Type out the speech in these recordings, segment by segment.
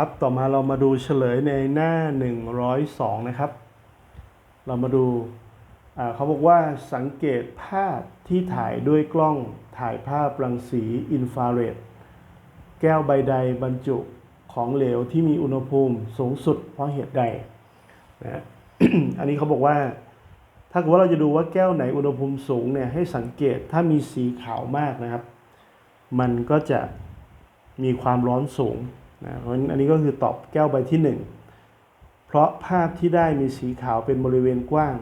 ครับ ต่อมาเรามาดูเฉลยในหน้า 102 นะครับ เรามาดูเขาบอกว่าสังเกตภาพที่ถ่ายด้วยกล้องถ่ายภาพรังสีอินฟราเรดแก้วใบใดบรรจุของเหลวที่มีอุณหภูมิสูงสุดเพราะเหตุใดนะอันนี้เขาบอกว่า ถ้าเกิดว่าเราจะดูว่าแก้วไหนอุณหภูมิสูงเนี่ยให้สังเกตถ้ามีสีขาวมากนะครับ มันก็จะมีความร้อนสูง นะเพราะฉะนั้นอันนี้ก็คือตอบแก้วใบที่ 1 เพราะภาพที่ได้มีสีขาวเป็นบริเวณกว้าง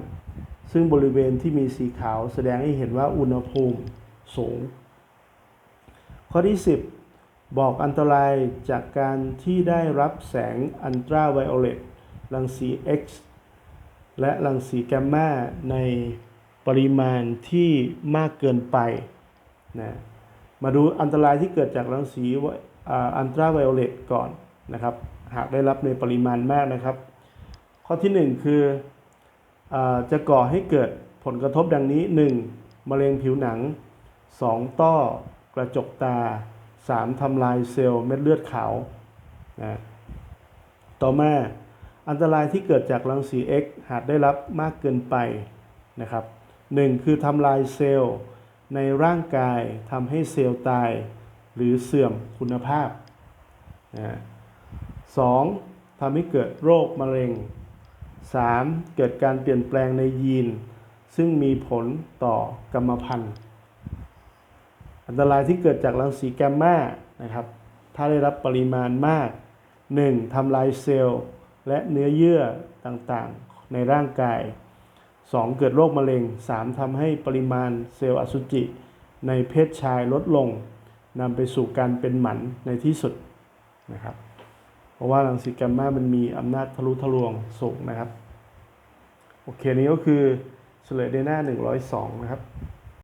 ซึ่งบริเวณที่มีสีขาวแสดงให้เห็นว่าอุณหภูมิสูง ข้อที่ 10 บอกอันตรายจากการที่ได้รับแสงอันตราไวโอเลตรังสี X และรังสีแกมมาในปริมาณที่มากเกินไปนะ มาดูอันตรายที่เกิดจากรังสีอันตราไวโอเลตก่อนนะครับ หากได้รับในปริมาณมากนะครับ ข้อที่ 1 คืออจะก่อให้เกิดผลกระทบดังนี้ 1. มะเร็งผิวหนัง 2. ต้อกระจกตา 3. ทำลายเซลล์เม็ดเลือดขาวนะต่อมาอันตรายที่เกิดจากรังสี X หากได้รับมากเกินไปนะครับ 1. คือทำลายเซลล์ ในร่างกายทำให้เซลล์ตายหรือเสื่อมคุณภาพนะสองทำให้เกิดโรคมะเร็ง 3. เกิดการเปลี่ยนแปลงในยีน ซึ่งมีผลต่อกรรมพันธุ์ อันตรายที่เกิดจากรังสีแกมมานะครับ ถ้าได้รับปริมาณมาก 1. ทำลายเซลล์ และเนื้อเยื่อต่างๆ ในร่างกาย 2. เกิดโรคมะเร็ง 3. ทำให้ปริมาณเซลล์อสุจิ ในเพศชายลดลงนำไปสู่การเป็นหมันในที่สุดนะครับ เพราะว่ารังสีกัมมามันมีอำนาจทะลุทะลวงสูงนะครับ โอเคนี้ก็คือเฉลยในหน้า 102 นะครับ